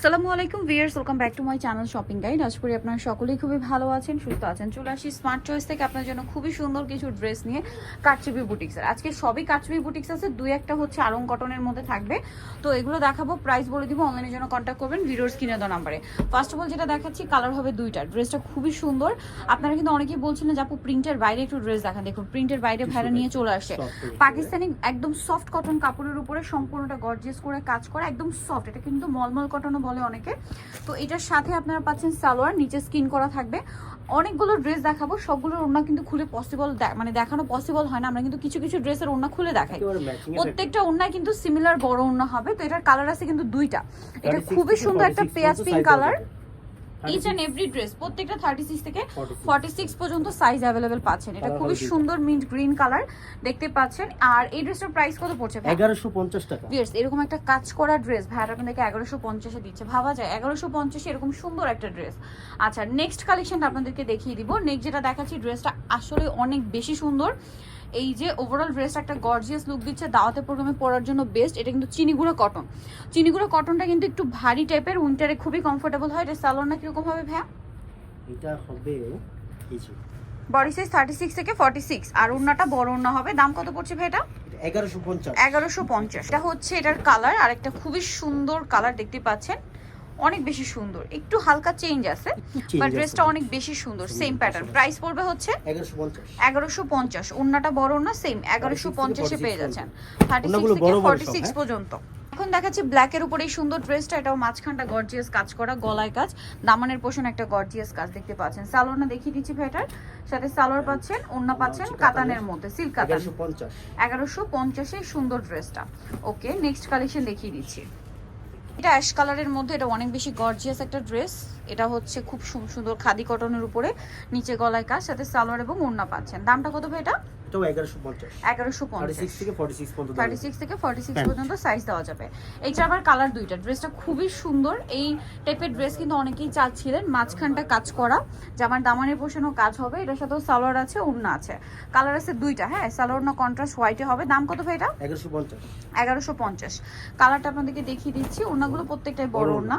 আসসালামু আলাইকুম viewers welcome back to my channel shopping guide. আজ করি আপনারা সকলেই খুবই ভালো আছেন সুস্থ আছেন। চলে আসি স্মার্ট চয়েস থেকে আপনার জন্য খুবই সুন্দর কিছু ড্রেস নিয়ে কাটচুপি বুটিক্সের আজকে সবই কাটচুপি বুটিক্স আছে দুই একটা হচ্ছে আরং কটনের মধ্যে থাকবে। তো এগুলো দেখাবো প্রাইস বলে দিব অনলাইনের জন্য কন্ট্যাক্ট করবেন ভিডিওর স্ক্রিনে দেওয়া নাম্বারে ফার্স্ট অফ অল যেটা দেখাচ্ছি কালার হবে দুইটা। ড্রেসটা খুবই সুন্দর। আপনারা কিন্তু অনেকেই বলছিলেন যে আপু প্রিন্টের বাইরে একটু ড্রেস দেখান। দেখুন প্রিন্টের বাইরে ভেড়া নিয়ে চলে আসে। পাকিস্তানি একদম সফট কটন কাপড়ের উপরে সম্পূর্ণটা গর্জিয়াস করে কাজ করা একদম সফট এটা কিন্তু মলমল কটনও বলে অনেকে। তো এটার সাথে আপনারা পাচ্ছেন সালোয়ার নিচে স্কিন করা থাকবে। অনেকগুলো ড্রেস দেখাবো সবগুলোর ওড়না কিন্তু খুলে পসিবল মানে দেখানো পসিবল হয় না। আমরা কিন্তু কিছু কিছু ড্রেসের ওড়না খুলে দেখাই। প্রত্যেকটা ওড়নায় কিন্তু সিমিলার বড় ওড়না হবে। তো এটার কালার আছে কিন্তু দুইটা। এটা খুবই সুন্দর একটা পেঁয়াজ pink colour each and every dress প্রত্যেকটা থার্টি সিক্স থেকে ফর্টি সিক্স পর্যন্ত সাইজ অ্যাভেলেবেল পাচ্ছেন। এটা খুবই সুন্দর মিন্ট গ্রিন কালার দেখতে পাচ্ছেন। আর এই ড্রেসটার প্রাইস কত পড়ছে এগারোশো পঞ্চাশ টাকা। এরকম একটা কাজ করা ড্রেস ভাইয়ার আপনাদেরকে এগারোশো পঞ্চাশে দিচ্ছে। ভাবা যায় এগারোশো পঞ্চাশে এরকম সুন্দর একটা ড্রেস আচ্ছা নেক্সট কালেকশনটা আপনাদেরকে দেখিয়ে দিব। নেক্সট যেটা দেখাচ্ছি ড্রেসটা আসলে অনেক বেশি সুন্দর। এই যে ওভারঅল ড্রেসটা একটা গর্জিয়াস লুক দিচ্ছে দাওয়াতে প্রোগ্রামে পরার জন্য বেস্ট এটা কিন্তু চিনিগুড়ো কটন চিনিগুড়ো কটনটা কিন্তু একটু ভারী টাইপের উইন্টারে খুবই কমফোর্টেবল হয়। এটা সালোয়ারটা কীরকম হবে ভাইয়া? এটা হবে যে। বডি সাইজ থার্টি সিক্স থেকে ফর্টি সিক্স আর ওড়নাটা বড় ওড়না হবে। দাম কত পড়ছে ভাই এটা? এগারোশো পঞ্চাশ। এগারোশো পঞ্চাশ। এটা হচ্ছে এটার কালার আর একটা খুবই সুন্দর কালার দেখতে পাচ্ছেন। অনেক বেশি সুন্দর। একটু হালকা চেঞ্জ আছে বাট ড্রেসটা অনেক বেশি সুন্দর সেম প্যাটার্ন প্রাইস পড়বে হচ্ছে এগারোশো পঞ্চাশ। ওড়নাটা বড় না সেম এগারোশো 46 পঞ্চাশে পেয়ে যাচ্ছেন। থার্টি সিক্স থেকে ফর্টি সিক্স হ্যাঁ? পর্যন্ত। এখন দেখাচ্ছি ব্ল্যাকের উপরে এই সুন্দর ড্রেসটা এটাও মাঝখানটা গর্জিয়াস কাজ করা গলায় কাজ। দামানের পোষণ একটা গর্জিয়াস কাজ দেখতে পাচ্ছেন। সালোয়ারটা দেখিয়ে দিচ্ছি ভেটার সাথে সালোয়ার পাচ্ছেন ওড়না পাচ্ছেন কাতানের। মধ্যে সিল্ক কাতান। এগারোশো পঞ্চাশে। সুন্দর ড্রেসটা ওকে নেক্সট কালেকশন দেখিয়ে দিচ্ছি। এটা অ্যাশ কালারের মধ্যে এটা অনেক বেশি গর্জিয়াস একটা ড্রেস এটা হচ্ছে খুব সুন্দর খাদি কটনের উপরে নিচে গলায় কাজ সাথে সালোয়ার এবং ওড়না পাচ্ছেন। দামটা কত ভাই এটা? পর্যন্ত সাইজ দেওয়া যাবে। এইটা আবার কালার দুইটা। ড্রেসটা খুবই সুন্দর। এই টাইপের ড্রেস কিন্তু অনেকেই চাচ্ছিলেন মাঝখানটা কাজ করা। জামার দামানের পোষণও কাজ হবে। এটার সাথেও সালোয়ার আছে ওড়না আছে। কালার আছে দুইটা হ্যাঁ? সালোয়ার না কন্ট্রাস্ট হোয়াইটে হবে। দাম কত ভাই এটা? এগারোশো পঞ্চাশ। কালারটা আপনাদেরকে দেখিয়ে দিচ্ছি। ওনাগুলো প্রত্যেকটাই বড় বড় ওড়না।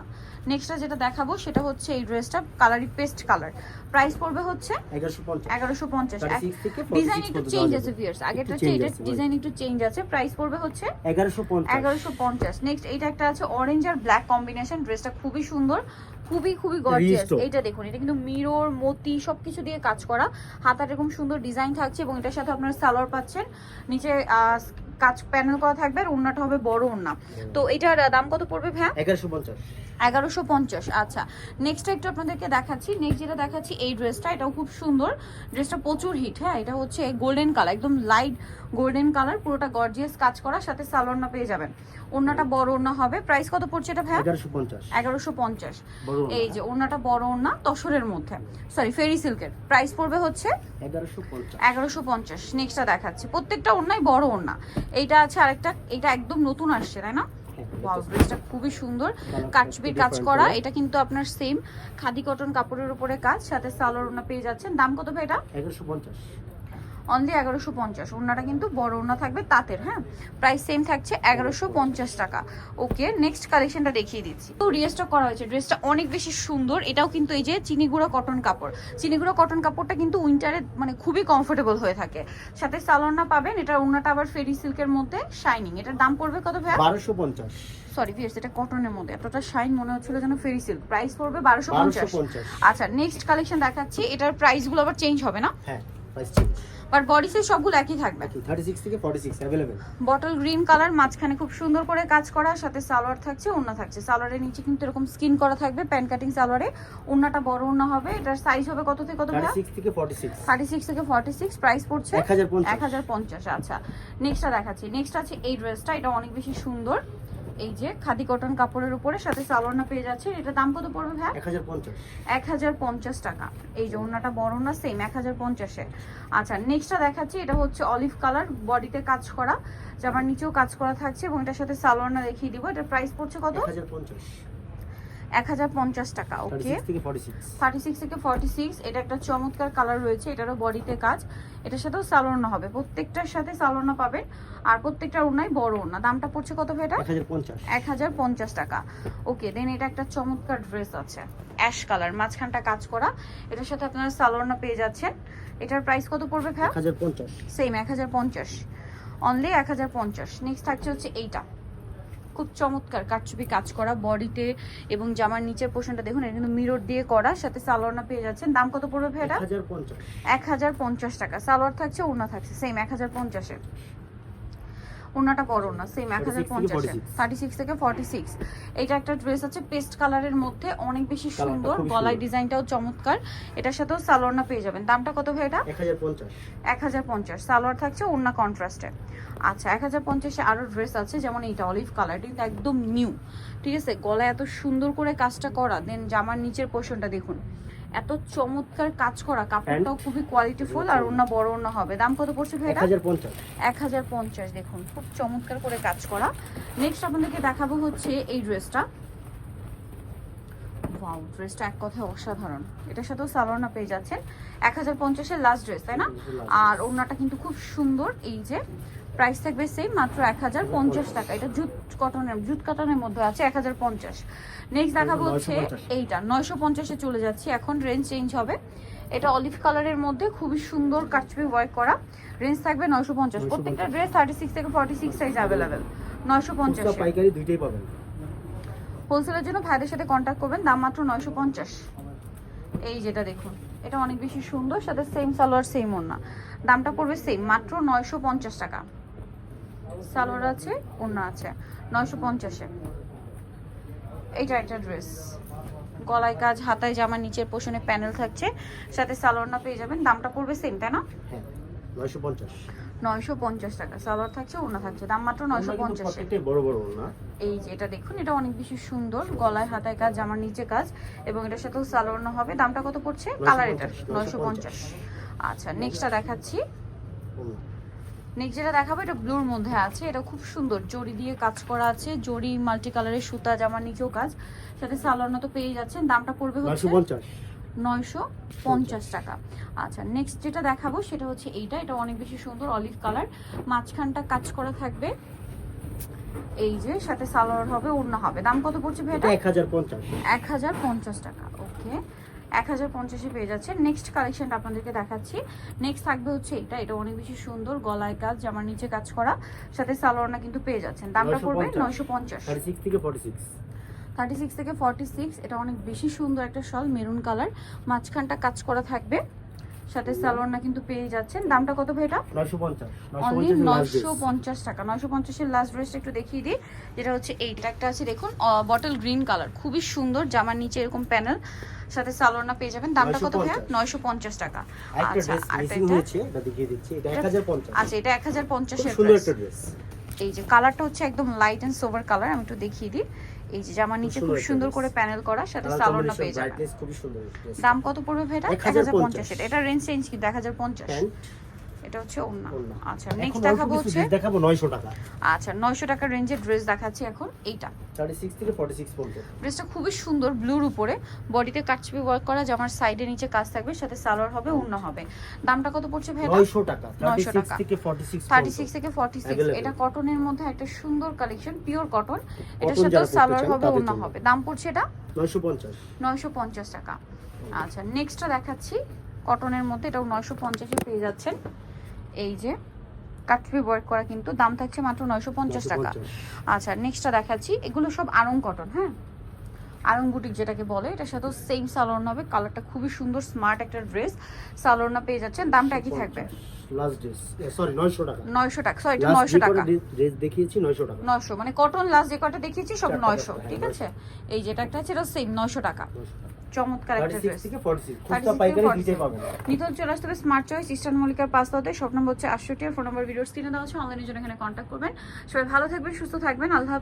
নেক্সটটা যেটা দেখাবো সেটা হচ্ছে এই ড্রেসটা কালারি পেস্ট কালার প্রাইস পড়বে হচ্ছে এগারোশো পঞ্চাশ। এগারোশো পঞ্চাশ। 36 থেকে 46 ডিজাইন একটু চেঞ্জ আছে যাবে। ভিয়ার্স আগেরটা হচ্ছে এটা আছে, ডিজাইন একটু চেঞ্জ আছে প্রাইস পড়বে হচ্ছে এগারোশো পঞ্চাশ। এগারোশো পঞ্চাশ। নেক্সট এইটা একটা আছে অরেঞ্জ আর ব্ল্যাক কম্বিনেশন ড্রেসটা খুবই সুন্দর খুবই খুবই গর্জিয়াস. এইটা দেখুন এটা কিন্তু মিরর মতি সবকিছু দিয়ে কাজ করা। হাতার এরকম সুন্দর ডিজাইন থাকছে এবং এটার সাথে আপনারা সালোয়ার পাচ্ছেন। নিচে আহ, কাজ প্যানেল করা থাকবে আর ওড়নাটা হবে বড় ওড়না। তো এটার দাম কত পড়বে ভ্যা? এগারোশো পঞ্চাশ। এগারোশো পঞ্চাশ আচ্ছা। নেক্সট একটু আপনাদেরকে দেখাচ্ছি। নেক্সট যেটা দেখাচ্ছি এই ড্রেসটা এটাও খুব সুন্দর। ড্রেসটা প্রচুর হিট হ্যাঁ? এটা হচ্ছে গোল্ডেন কালার একদম লাইট গোল্ডেন কালার পুরোটা গর্জিয়াস কাজ করা সাথে সালোয়ারনা পেয়ে যাবেন। ওড়নাটা বড় ওড়না হবে। প্রাইস কত পড়ছে এটা ভাইয়া এগারোশো পঞ্চাশ। এগারোশো পঞ্চাশ। এই যে ওড়নাটা বড় ওড়না তসরের মধ্যে। সরি ফেরি সিল্কের প্রাইস পড়বে হচ্ছে? এগারোশো পঞ্চাশ। নেক্সটটা দেখাচ্ছি। প্রত্যেকটা ওড়নাই বড় ওড়না। এইটা আছে আরেকটা এটা একদম নতুন আসছে তাই না? ওয়াও ড্রেসটা খুবই সুন্দর। কাচবির কাজ করা এটা কিন্তু আপনার সেম খাদি কটন কাপড়ের উপরে কাজ সাথে সালোর পেয়ে যাচ্ছেন। দাম কত ভাই এটা? অনলি এগারোশো পঞ্চাশ। ওড়নাটা কিন্তু বড় ওড়না থাকবে তাঁতের হ্যাঁ? প্রাইস সেম থাকছে এগারোশো পঞ্চাশ টাকা। ওকে নেক্সট কালেকশনটা দেখিয়ে দিচ্ছি। তো রিয়েস্টক করা হয়েছে। ড্রেসটা অনেক বেশি সুন্দর। এটাও কিন্তু এই যে চিনিগুড়ো কটন কাপড়। চিনিগুড়ো কটন কাপড়টা কিন্তু উইন্টারে মানে খুবই কমফোর্টেবল হয়ে থাকে। সাথে সালোনা পাবেন। এটার ওড়নাটা আবার ফেরি সিল্কের মধ্যে শাইনিং এটার দাম পড়বে কত ভাই বারোশো পঞ্চাশ। সরি ভিয়ার্স এটা কটনের মধ্যে। এতটা শাইন মনে হচ্ছিল যেন ফেরি সিল্ক প্রাইস পড়বে বারোশো পঞ্চাশ। আচ্ছা নেক্সট কালেকশন দেখাচ্ছি। এটার প্রাইসগুলো আবার চেঞ্জ হবে না? হ্যাঁ price change but body size সবগুলো একই থাকবে। থার্টি সিক্স থেকে forty six available bottle green colour মাঝখানে খুব সুন্দর করে কাজ করা সাথে সালোয়ার থাকছে ওড়না থাকছে। সালোয়ারের নিচে কিন্তু এরকম স্কিন করা থাকবে প্যান কাটিং সালোয়ারে। ওড়নাটা বড় ওড়না হবে এটার সাইজ হবে কত থেকে কত থার্টি সিক্স থেকে ফর্টি সিক্স থার্টি সিক্স থেকে ফর্টি সিক্স প্রাইস পড়ছে এক হাজার পঞ্চাশ। এক হাজার পঞ্চাশ আচ্ছা। নেক্সটটা দেখাচ্ছি। নেক্সট আছে এই ড্রেসটা এটা অনেক বেশি সুন্দর। এই যে খাদি কটন কাপড়ের উপরে সাথে সালোনা পেয়ে যাচ্ছে। এটা দাম কত পড়বে ভাই? এক হাজার পঞ্চাশ। টাকা। এই যে ওন্নাটা বড় না সেম এক হাজার পঞ্চাশে। আচ্ছা নেক্সটটা দেখাচ্ছি এটা হচ্ছে অলিভ কালার বডিতে কাজ করা। জামার নিচেও কাজ করা থাকছে এবং এটার সাথে সালোনা দেখিয়ে দিব। এটা প্রাইস পড়ছে কত? এক হাজার পঞ্চাশ এক হাজার পঞ্চাশ টাকা ওকে সিক্স থেকে ফর্টি সিক্স থার্টি সিক্স থেকে ফর্টি সিক্স এটা একটা চমৎকার কালার রয়েছে এটারও বডিতে কাজ। এটার সাথেও সালোনা হবে প্রত্যেকটার সাথে সালোনা পাবেন আর প্রত্যেকটার ওনাই বড় ওনা দামটা পড়ছে কত ভাই এটা? এক হাজার পঞ্চাশ। এক হাজার পঞ্চাশ টাকা ওকে দেন এটা একটা চমৎকার ড্রেস আছে অ্যাশ কালার মাঝখানটা কাজ করা। এটার সাথে আপনারা সালোয়ারনা পেয়ে যাচ্ছেন। এটার প্রাইস কত পড়বে ভাই এক হাজার পঞ্চাশ। সেম এক হাজার পঞ্চাশ। অনলি এক হাজার পঞ্চাশ। নেক্সট থাকছে হচ্ছে এইটা। খুব চমৎকার কারচুপি কাজ করা বডিতে এবং জামার নিচের পোর্শনটা দেখুন এটা কিন্তু মিরর দিয়ে করা সাথে সালোয়ারনা পেয়ে যাচ্ছেন। দাম কত পড়বে ভাইরা এক হাজার পঞ্চাশ। টাকা। সালোয়ার থাকছে ওনা থাকছে সেম এক হাজার পঞ্চাশে। ওড়নাটা বড় না সেম এক হাজার 36 থেকে পঞ্চাশে থার্টি সিক্স থেকে ফর্টি সিক্স এইটা একটা ড্রেস আছে পেস্ট কালারের মধ্যে অনেক বেশি সুন্দর গলায় ডিজাইনটাও চমৎকার। এটার সাথেও সালোয়ারনা পেয়ে যাবেন। দামটা কত ভাই এটা? এক হাজার পঞ্চাশ। সালোয়ার থাকছে ওড়না কন্ট্রাস্টে আচ্ছা এক হাজার পঞ্চাশে আরও ড্রেস আছে যেমন এইটা অলিভ কালার কিন্তু একদম নিউ ঠিক আছে? গলায় এত সুন্দর করে কাজটা করা দেন জামার নিচের পোর্শনটা দেখুন। এত চমৎকার কাজ করা কাপড়টাও খুবই কোয়ালিটিফুল আর ওড়না বড় ওড়না হবে। দাম কত পড়ছে ভাই এক হাজার পঞ্চাশ। দেখুন খুব চমৎকার করে কাজ করা। নেক্সট আপনাদেরকে দেখাবো হচ্ছে এই ড্রেসটা ওয়াও ড্রেসটা এক কথায় অসাধারণ। এটার সাথেও সালোয়ারনা পেয়ে যাচ্ছেন। এক হাজার পঞ্চাশের লাস্ট ড্রেস তাই না? আর ওড়নাটা কিন্তু খুব সুন্দর এই যে। প্রাইস থাকবে সেম মাত্র এক হাজার পঞ্চাশ টাকা। এটা জুট কটনের জুট কটনের মধ্যে আছে এক হাজার পঞ্চাশ। নেক্সট দেখাবো হচ্ছে এইটা নয়শো পঞ্চাশে চলে যাচ্ছি। এখন রেঞ্জ চেঞ্জ হবে। এটা অলিভ কালারের মধ্যে খুবই সুন্দর কাচপি ওয়ার্ক করা। রেঞ্জ থাকবে নয়শো পঞ্চাশ। প্রত্যেকটা ড্রেস থার্টি সিক্স থেকে ফর্টি সিক্স সাইজ অ্যাভেলেবেল নয়শো পঞ্চাশ। পাইকারি দুইটাই পাবেন। হোলসেলের জন্য ভাইদের সাথে কন্ট্যাক্ট করবেন। দাম মাত্র নয়শো পঞ্চাশ। এই যেটা দেখুন এটা অনেক বেশি সুন্দর সাথে সেম সালোয়ার সেম ওড়না। দামটা পড়বে সেম মাত্র নয়শো পঞ্চাশ টাকা। সালোয়ার আছে ওড়না আছে। নয়শো পঞ্চাশে। এইটা একটা ড্রেস গলায় কাজ হাতায় জামা নিচের পোষণে প্যানেল থাকছে। সাথে সালোয়ারনা পেয়ে যাবেন দামটা পড়বে সেম তাই না? হ্যাঁ নয়শো পঞ্চাশ। টাকা সালোয়ার থাকছে থাকছে দাম মাত্র নয়শো পঞ্চাশে। না এই যে এটা দেখুন এটা অনেক বেশি সুন্দর গলায় হাতায় কাজ জামার নিচে কাজ এবং এটার সাথেও সালোয়ার হবে। দামটা কত পড়ছে? কালার এটা নয়শো পঞ্চাশ। আচ্ছা নেক্সটটা দেখাচ্ছি। নেক্সট যেটা দেখাবো এটা ব্লুর মধ্যে আছে। এটা খুব সুন্দর। জড়ি দিয়ে কাজ করা আছে। জড়ি মাল্টি কালারের সুতা জামার নিচেও কাজ। সাথে সালোয়ার তো পেয়ে যাচ্ছেন। দামটা পড়বে হচ্ছে নয়শো পঞ্চাশ। টাকা। আচ্ছা নেক্সট যেটা দেখাবো সেটা হচ্ছে এইটা। এটা অনেক বেশি সুন্দর অলিভ কালার মাঝখানটা কাজ করা থাকবে। এই যে সাথে সালোয়ার হবে ওড়না হবে। দাম কত পড়ছে ভাই এটা? এক হাজার পঞ্চাশ টাকা। ওকে। এক হাজার পঞ্চাশে পেয়ে যাচ্ছে। নেক্সট কালেকশনটা আপনাদেরকে দেখাচ্ছি। নেক্সট থাকবে হচ্ছে এটা। এটা অনেক বেশি সুন্দর গলায় কাজ জামার নিচে কাজ করা। সাথে সালোয়ারটা কিন্তু পেয়ে যাচ্ছেন। দামটা পড়বে নয়শো পঞ্চাশ। থেকে ফর্টি সিক্স থার্টি সিক্স থেকে ফর্টি সিক্স এটা অনেক বেশি সুন্দর একটা শল মেরুন কালার। মাঝখানটা কাজ করা থাকবে। সাথে সালোয়ারনা কিন্তু পেয়ে যাচ্ছেন। দামটা কত ভাই এটা? নয়শো পঞ্চাশ। অনলি নয়শো নয়শো পঞ্চাশ পঞ্চাশ টাকা। নয়শো পঞ্চাশের লাস্ট ড্রেসটা একটু দেখিয়ে দিই। যেটা হচ্ছে এইটা একটা আছে দেখুন বটল গ্রিন কালার খুবই সুন্দর জামার নিচে এরকম প্যানেল সাথে সালোয়ারনা পেয়ে যাবেন। দামটা কত ভাইয়া? 950 নয়শো পঞ্চাশ টাকা। আচ্ছা আর এটা? দেখিয়ে দিচ্ছি। এটা এক হাজার পঞ্চাশ। আচ্ছা এটা এক হাজার পঞ্চাশের সুন্দর একটা ড্রেস এই যে কালারটা হচ্ছে একদম লাইট এন্ড সোভার কালার আমি একটু দেখিয়ে দিই। এই যে জামার নিচে খুব সুন্দর। করে প্যানেল করা সাথে সালোয়ারটা পেয়ে যাবেন। দাম কত পড়বে ভাইটা এক হাজার 1050 পঞ্চাশ। এটা রেঞ্জ চেঞ্জ পঞ্চাশ। প্যান্ট এটা হচ্ছে ওড়না। আচ্ছা নেক্সট দেখাবো হচ্ছে দেখাবো নয়শো টাকা। আচ্ছা নয়শো টাকার রেঞ্জের ড্রেস দেখাচ্ছি এখন এইটা। থার্টি সিক্স থেকে ফর্টি সিক্স পর্যন্ত। ড্রেসটা খুবই সুন্দর ব্লুর উপরে। বডিতে কাটছবি ওয়ার্ক করা জামার সাইডে নিচে কাজ থাকবে সাথে সালোয়ার হবে অন্য হবে। দামটা কত পড়ছে ভাই নয়শো টাকা 900 সিক্স টাকা। থেকে ফর্টি সিক্স থার্টি সিক্স থেকে ফর্টি সিক্স Available. এটা কটনের মধ্যে একটা সুন্দর কালেকশন পিওর কটন এটার সাথে সালোয়ার হবে অন্য হবে। দাম পড়ছে এটা? নয়শো পঞ্চাশ। নয়শো পঞ্চাশ টাকা। আচ্ছা নেক্সটটা দেখাচ্ছি। কটনের মধ্যে এটাও নয়শো পঞ্চাশে পেয়ে যাচ্ছেন। এই যে কাটবি ওয়ার্ক করা কিন্তু দাম থাকছে মাত্র নয়শো পঞ্চাশ টাকা। আচ্ছা নেক্সটটা দেখাচ্ছি। এগুলো সব আরং কটন হ্যাঁ? আরং বুটিক যেটাকে বলে এটার সাথেও সেম সালোয়ার হবে। কালারটা খুবই সুন্দর স্মার্ট একটা ড্রেস সালোয়ার পেয়ে যাচ্ছেন দামটা একই থাকবে। লাস্ট ড্রেস সরি নয়শো টাকা। নয়শো টাকা সরি এটা লাস্ট নয়শো টাকা। ড্রেস দেখিয়েছি নয়শো টাকা। নয়শো মানে কটন লাস্ট যে কটা দেখিয়েছি সব চারটা নয়শো টাকা, ঠিক হ্যাঁ, আছে? এই যেটা একটা আছে এটা সেম নয়শো টাকা। 900 টাকা। চমৎকার একটা ড্রেস থেকে 46 36 খুচরা থেকে পাইকারি 46 দিতে পাবেন। নিতে হলে চলে আসতে হবে স্মার্ট চয়েস ইস্টার্ন মল্লিকার পাঁচটাতে সব নম্বর হচ্ছে আটষট্টি আর ফোন নম্বর ভিডিওর স্ক্রিনে দেওয়া আছে। অনলাইনের জন্য এখানে কন্ট্যাক্ট করবেন। সবাই ভালো থাকবেন সুস্থ থাকবেন। আল্লাহ